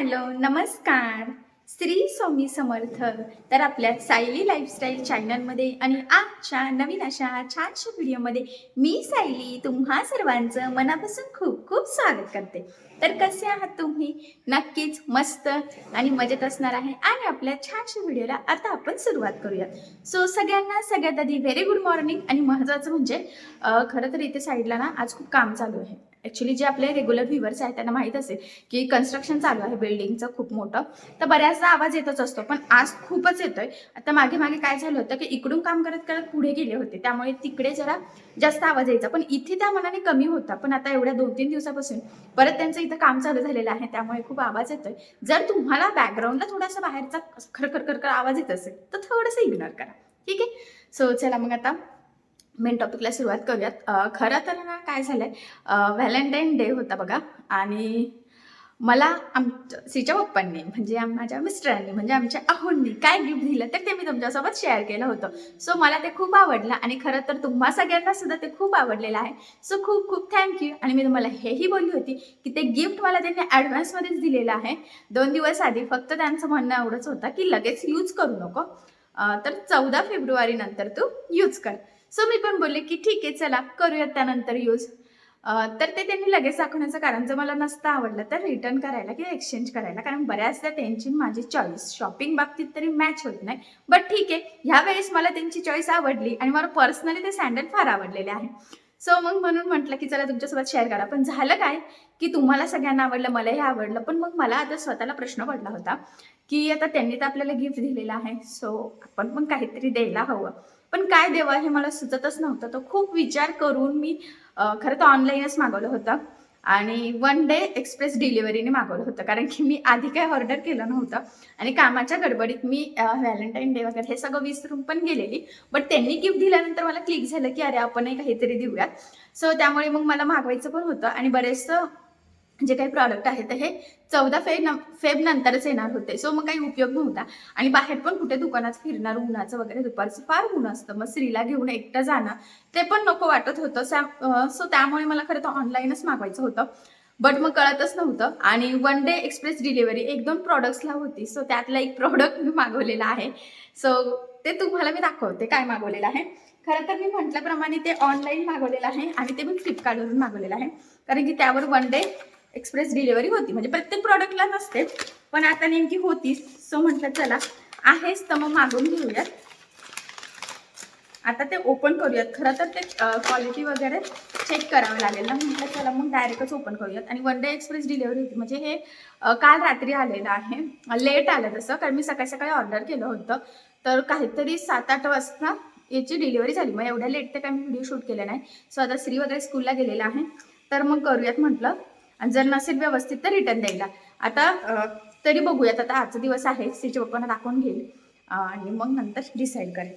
Hello नमस्कार. श्री स्वामी समर्थ. तर आपल्या सायली लाईफस्टाईल चॅनलमध्ये आणि आजच्या नवीन अशा छानशा व्हिडिओमध्ये मी सायली तुम्हा सर्वांचं मनापासून खूप खूप स्वागत करते. तर कसे आहात तुम्ही? नक्कीच मस्त आणि मजेत असणार आहे. आणि आपल्या छानशा व्हिडिओला आता आपण सुरुवात करूयात. सो सगळ्यांना सगळ्यात आधी व्हेरी गुड मॉर्निंग आणि महत्त्वाचं म्हणजे खरं तर इथे साईडला ना आज खूप काम चालू आहे. ॲक्च्युली जे आपले रेग्युलर व्ह्युअर्स आहेत त्यांना माहीत असेल की कन्स्ट्रक्शन चालू आहे बिल्डिंगचं खूप मोठं. तर बऱ्याचदा आवाज येतच असतो पण आज खूपच येतोय. आता मागे मागे काय झालं होतं की इकडून काम करत करत पुढे गेले होते. त्यामुळे तिकडे जरा जास्त आवाज यायचा. पण इथे त्या मनाने कमी होता. पण आता एवढ्या दोन तीन दिवसापासून परत त्यांचं इथं काम चालू झालेलं आहे त्यामुळे खूप आवाज येतोय. जर तुम्हाला बॅकग्राऊंडला थोडासा बाहेरचा खरखर खरखर आवाज येत असेल तर थोडंसं इग्नोर करा. ठीक आहे? सो चला मग आता मेन टॉपिकला सुरुवात करूयात. खरं तर ना काय झालंय व्हॅलेंटाईन डे होता बघा. आणि मला आमच्या सीच्या पप्पांनी म्हणजे माझ्या मिस्टरांनी म्हणजे आमच्या आहोंनी काय गिफ्ट दिलं तर ते मी तुमच्यासोबत शेअर केलं होतं. सो मला ते खूप आवडलं आणि खरं तर तुम्हा सगळ्यांना सुद्धा ते खूप आवडलेलं आहे. सो खूप खूप थँक्यू आणि मी तुम्हाला हेही बोलली होती की ते गिफ्ट मला त्यांनी ॲडव्हान्समध्येच दिलेलं आहे. दोन दिवस आधी फक्त त्यांचं म्हणणं एवढंच होतं की लगेच यूज करू नको. तर चौदा फेब्रुवारी नंतर तू यूज कर. सो मी पण बोलले की ठीक आहे चला करूयात त्यानंतर यूज तर ते त्यांनी लगेच दाखवण्याचं कारण जर मला नसतं आवडलं तर रिटर्न करायला किंवा एक्सचेंज करायला. कारण बऱ्याचदा त्यांची माझी चॉईस शॉपिंग बाबतीत तरी मॅच होत नाही. बट ठीक आहे ह्या वेळेस मला त्यांची चॉईस आवडली आणि मला पर्सनली ते सँडल फार आवडलेले आहे. सो मग म्हणून म्हटलं की चला तुमच्यासोबत शेअर करा. पण झालं काय की तुम्हाला सगळ्यांना आवडलं मलाही आवडलं. पण मग मला आता स्वतःला प्रश्न पडला होता की आता त्यांनी तर आपल्याला गिफ्ट दिलेलं आहे. सो आपण पण काहीतरी द्यायला हवं. पण काय देवा हे मला सुचतच नव्हतं. तर खूप विचार करून मी खरं तर ऑनलाईनच मागवलं होतं. आणि वन डे एक्सप्रेस डिलिव्हरीने मागवलं होतं. कारण की मी आधी काय ऑर्डर केलं नव्हतं. आणि कामाच्या गडबडीत मी व्हॅलेंटाईन डे वगैरे हे सगळं विसरून पण गेलेली. बट त्यांनी गिफ्ट दिल्यानंतर मला क्लिक झालं की अरे आपणही काहीतरी देऊयात. सो त्यामुळे मग मला मागवायचं पण होतं. आणि बरेचसं जे काही प्रॉडक्ट आहे तर हे चौदा फेब न फेब नंतरच येणार होते. सो मग काही उपयोग नव्हता. आणि बाहेर पण कुठे दुकानात फिरणार उन्हाचं वगैरे दुपारचं फार ऊन असतं. मग स्त्रीला घेऊन एकटं जाणं ते पण नको वाटत होतं. सो त्यामुळे मला खरं तर ऑनलाईनच मागवायचं होतं. बट मग कळतच नव्हतं. आणि वन डे एक्सप्रेस डिलिव्हरी एक दोन प्रॉडक्ट्सला होती. सो त्यातला एक प्रॉडक्ट मी मागवलेला आहे. सो ते तुम्हाला मी दाखवते काय मागवलेलं आहे. खरं तर मी म्हटल्याप्रमाणे ते ऑनलाईन मागवलेलं आहे आणि ते मी फ्लिपकार्टवरून मागवलेलं आहे. कारण की त्यावर वन डे एक्सप्रेस डिलिव्हरी होती. म्हणजे प्रत्येक प्रॉडक्टला नसते पण आता नेमकी होती. सो म्हटलं चला आहेच तर मग मागून घेऊयात. आता ते ओपन करूयात. खरं तर ते क्वालिटी वगैरे चेक करावं लागेल ना. म्हटलं चला मग डायरेक्टच ओपन करूयात. आणि वन डे एक्सप्रेस डिलिव्हरी होती. म्हणजे हे काल रात्री आलेलं आहे. लेट आलं तसं कारण मी सकाळी सकाळी ऑर्डर केलं होतं. तर काहीतरी सात आठ वाजता याची डिलिव्हरी झाली. मग एवढ्या लेट तर काय मी व्हिडिओ शूट केला नाही. सो आता श्री वगैरे स्कूलला गेलेला आहे. तर मग करूयात म्हटलं. आणि जर नसेल व्यवस्थित तर रिटर्न द्यायला. आता तरी बघूयात. आता आजचा दिवस आहे. तिच्या पप्पांना दाखवून घेईल. आणि मग नंतर डिसाईड करेल.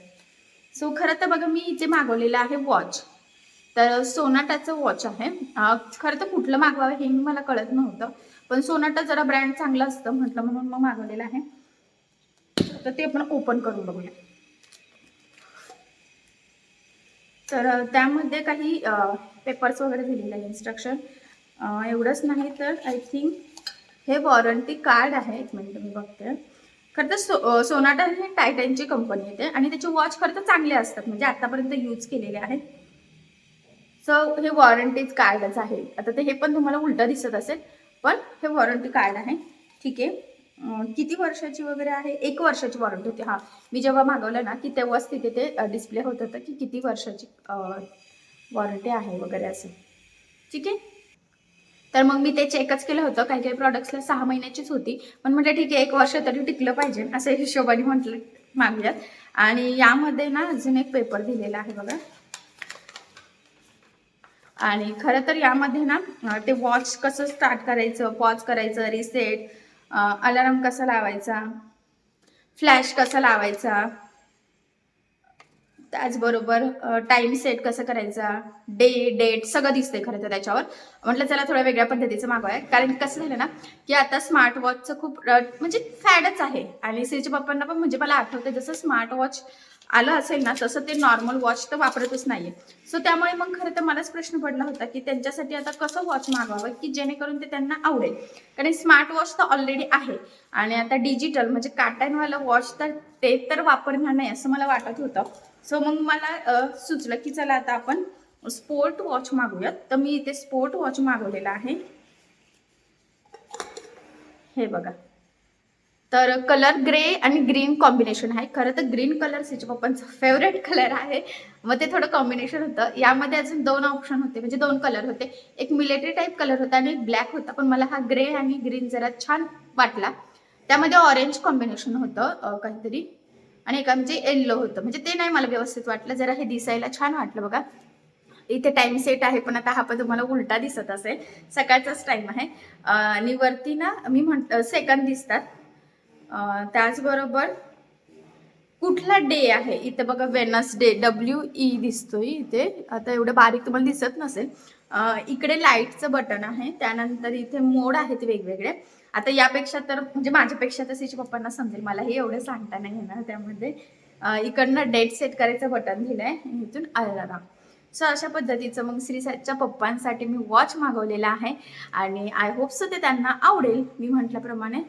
सो खरं तर बघा मी इथे मागवलेलं आहे वॉच तर सोनाटाचं वॉच आहे. खरं तर कुठलं मागवावं हे मला कळत नव्हतं. पण सोनाटा जरा ब्रँड चांगलं असतं म्हटलं म्हणून मग मागवलेलं आहे. तर ते आपण ओपन करून बघूया. तर त्यामध्ये काही पेपर्स वगैरे दिलेले आहे इन्स्ट्रक्शन एवढंच नाही तर आय थिंक हे वॉरंटी कार्ड आहे. एक मिनिट मी बघते. खरं तर सो सोनाटा ही टायटनची कंपनी येते आणि त्याचे वॉच खरं तर चांगले असतात. म्हणजे आतापर्यंत यूज केलेले आहेत. सो हे वॉरंटीज कार्डच आहे. आता ते हे पण तुम्हाला उलटं दिसत असेल. पण हे वॉरंटी कार्ड आहे. ठीक आहे. किती वर्षाची वगैरे आहे? एक वर्षाची वॉरंटी होती. हां मी जेव्हा मागवलं ना की तेव्हाच तिथे ते डिस्प्ले होत होतं की किती वर्षाची वॉरंटी आहे वगैरे असं. ठीक आहे? तर मग मी ते चेकच केलं होतं. काही काही प्रॉडक्ट्सला सहा महिन्याचीच होती. पण म्हटलं ठीक आहे एक वर्ष तरी टिकलं पाहिजे. असं हिशोबाने म्हटलं मागूयात आणि यामध्ये ना अजून एक पेपर दिलेला आहे बघा. आणि खरं तर यामध्ये ना ते वॉच कसं स्टार्ट करायचं पॉज करायचं रिसेट अलार्म कसा लावायचा फ्लॅश कसा लावायचा त्याचबरोबर टाइम सेट कसं करायचा? डे डेट सगळं दिसतंय खरं तर त्याच्यावर. म्हटलं चला थोड्या वेगळ्या पद्धतीचं मागवाय कारण कसं झालं ना की आता स्मार्ट वॉचचं खूप म्हणजे फॅडच आहे. आणि श्रीच्या पप्पांना पण म्हणजे मला आठवतं जसं स्मार्ट वॉच आलं असेल ना तसं ते नॉर्मल वॉच तर वापरतच नाहीये. सो त्यामुळे मग खरं तर मलाच प्रश्न पडला होता की त्यांच्यासाठी आता कसं वॉच मागवावं की जेणेकरून ते त्यांना आवडेल? कारण स्मार्ट वॉच तर ऑलरेडी आहे. आणि आता डिजिटल म्हणजे काट्यांवालं वॉच तर ते तर वापरणार नाही असं मला वाटत होतं. सो मग मला सुचलं की चला आता आपण स्पोर्ट वॉच मागूयात. तर मी इथे स्पोर्ट वॉच मागवलेला आहे. हे बघा. तर कलर ग्रे आणि ग्रीन कॉम्बिनेशन आहे. खरं तर ग्रीन कलर सिच पप्पांचा फेवरेट कलर आहे. मग ते थोडं कॉम्बिनेशन होतं. यामध्ये अजून दोन ऑप्शन होते. म्हणजे दोन कलर होते. एक मिलिटरी टाईप कलर होता आणि एक ब्लॅक होता. पण मला हा ग्रे आणि ग्रीन जरा छान वाटला. त्यामध्ये ऑरेंज कॉम्बिनेशन होतं काहीतरी. आणि एका म्हणजे येल्लो होतं. म्हणजे ते नाही मला व्यवस्थित वाटलं. जरा हे दिसायला छान वाटलं बघा. इथे टाइम सेट आहे पण आता हा पण तुम्हाला उलटा दिसत असेल. सकाळचाच टाइम आहे. आणि वरती ना मी म्हण सेकंद दिसतात. त्याचबरोबर कुठला डे आहे? इथे बघा वेनसडे डब्ल्यू ई दिसतोय इथे. आता एवढं बारीक तुम्हाला दिसत नसेल. इकडे लाईटचं बटन आहे. त्यानंतर इथे मोड आहेत वेगवेगळे आता यापेक्षा तर म्हणजे माझ्यापेक्षा तर तिच्या पप्पांना समजेल. मला हे एवढं सांगता नाही येणार त्यामध्ये. इकडनं डेट सेट करायचं बटन दिलंय. आहे इथून अलाराम सो अशा पद्धतीचं मग श्री साईच्या पप्पांसाठी मी वॉच मागवलेला आहे. आणि आय होप सो ते त्यांना आवडेल. मी म्हटल्याप्रमाणे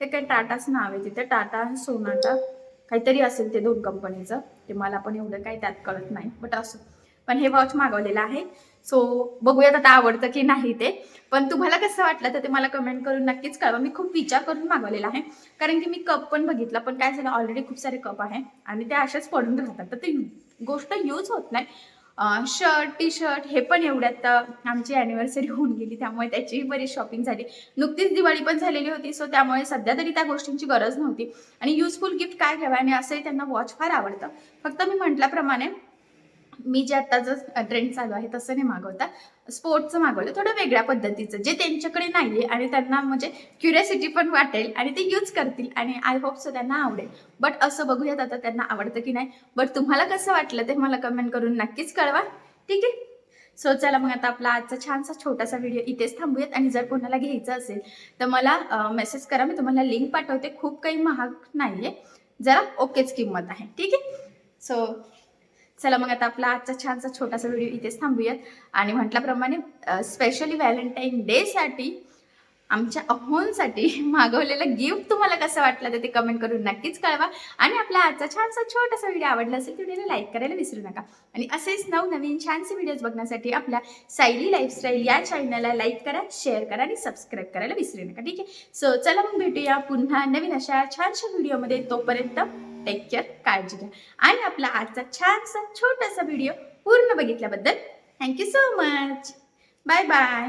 ते काय टाटाच नाव आहे तिथे. टाटा आणि सोनाटा काहीतरी असेल ते दोन कंपनीचं ते मला पण एवढं काही त्यात कळत नाही बट असो. पण हे वॉच मागवलेलं आहे. सो बघूयात आता आवडतं की नाही ते. पण तुम्हाला कसं वाटलं तर ते मला कमेंट करून नक्कीच कळवा. मी खूप विचार करून मागवलेला आहे. कारण की मी कप पण बघितला पण काय झालं ऑलरेडी खूप सारे कप आहे आणि ते अशाच पडून राहतात. तर ते गोष्ट यूज होत नाही. शर्ट टी शर्ट हे पण एवढ्यात आमची अॅनिव्हर्सरी होऊन गेली. त्यामुळे त्याचीही बरीच शॉपिंग झाली. नुकतीच दिवाळी पण झालेली होती सो त्यामुळे सध्या तरी त्या गोष्टींची गरज नव्हती. आणि युजफुल गिफ्ट काय घ्यावं? आणि असंही त्यांना वॉच फार आवडतं. फक्त मी म्हटल्याप्रमाणे मी जे आत्ताचं ट्रेंड चालू आहे तसं नाही मागवता. स्पोर्टचं मागवलं थोडं वेगळ्या पद्धतीचं जे त्यांच्याकडे नाही आहे आणि त्यांना म्हणजे क्युरियासिटी पण वाटेल आणि ते यूज करतील आणि आय होप सो त्यांना आवडेल. बट असं बघूयात आता त्यांना आवडतं की नाही. बट तुम्हाला कसं वाटलं ते मला कमेंट करून नक्कीच कळवा. ठीक आहे? सो चला मग आता आपला आजचा छानसा छोटासा व्हिडिओ इथेच थांबूयात आणि जर कोणाला घ्यायचं असेल तर मला मेसेज करा. मी तुम्हाला लिंक पाठवते. खूप काही महाग नाही आहे जरा ओकेच किंमत आहे. ठीक आहे? सो चला मग आता आपला आजचा छानसा छोटासा व्हिडिओ इथेच थांबूयात. आणि म्हटल्याप्रमाणे स्पेशली व्हॅलेंटाईन डेसाठी आमच्या अहोंसाठी मागवलेलं गिफ्ट तुम्हाला कसं वाटलं तर ते कमेंट करून नक्कीच कळवा. आणि आपला आजचा छानसा छोटासा व्हिडिओ आवडला असेल तर व्हिडिओला लाईक करायला विसरू नका. आणि असेच नवनवीन छानसे व्हिडिओज बघण्यासाठी आपल्या सायली लाईफस्टाईल या चॅनलला लाईक करा शेअर करा आणि सबस्क्राईब करायला विसरू नका. ठीक आहे? सो चला मग भेटूया पुन्हा नवीन अशा छानशा व्हिडिओमध्ये तोपर्यंत टेक केअर काळजी घ्या. आणि आपला आजचा छानसा छोटासा व्हिडिओ पूर्ण बघितल्याबद्दल thank you so much bye bye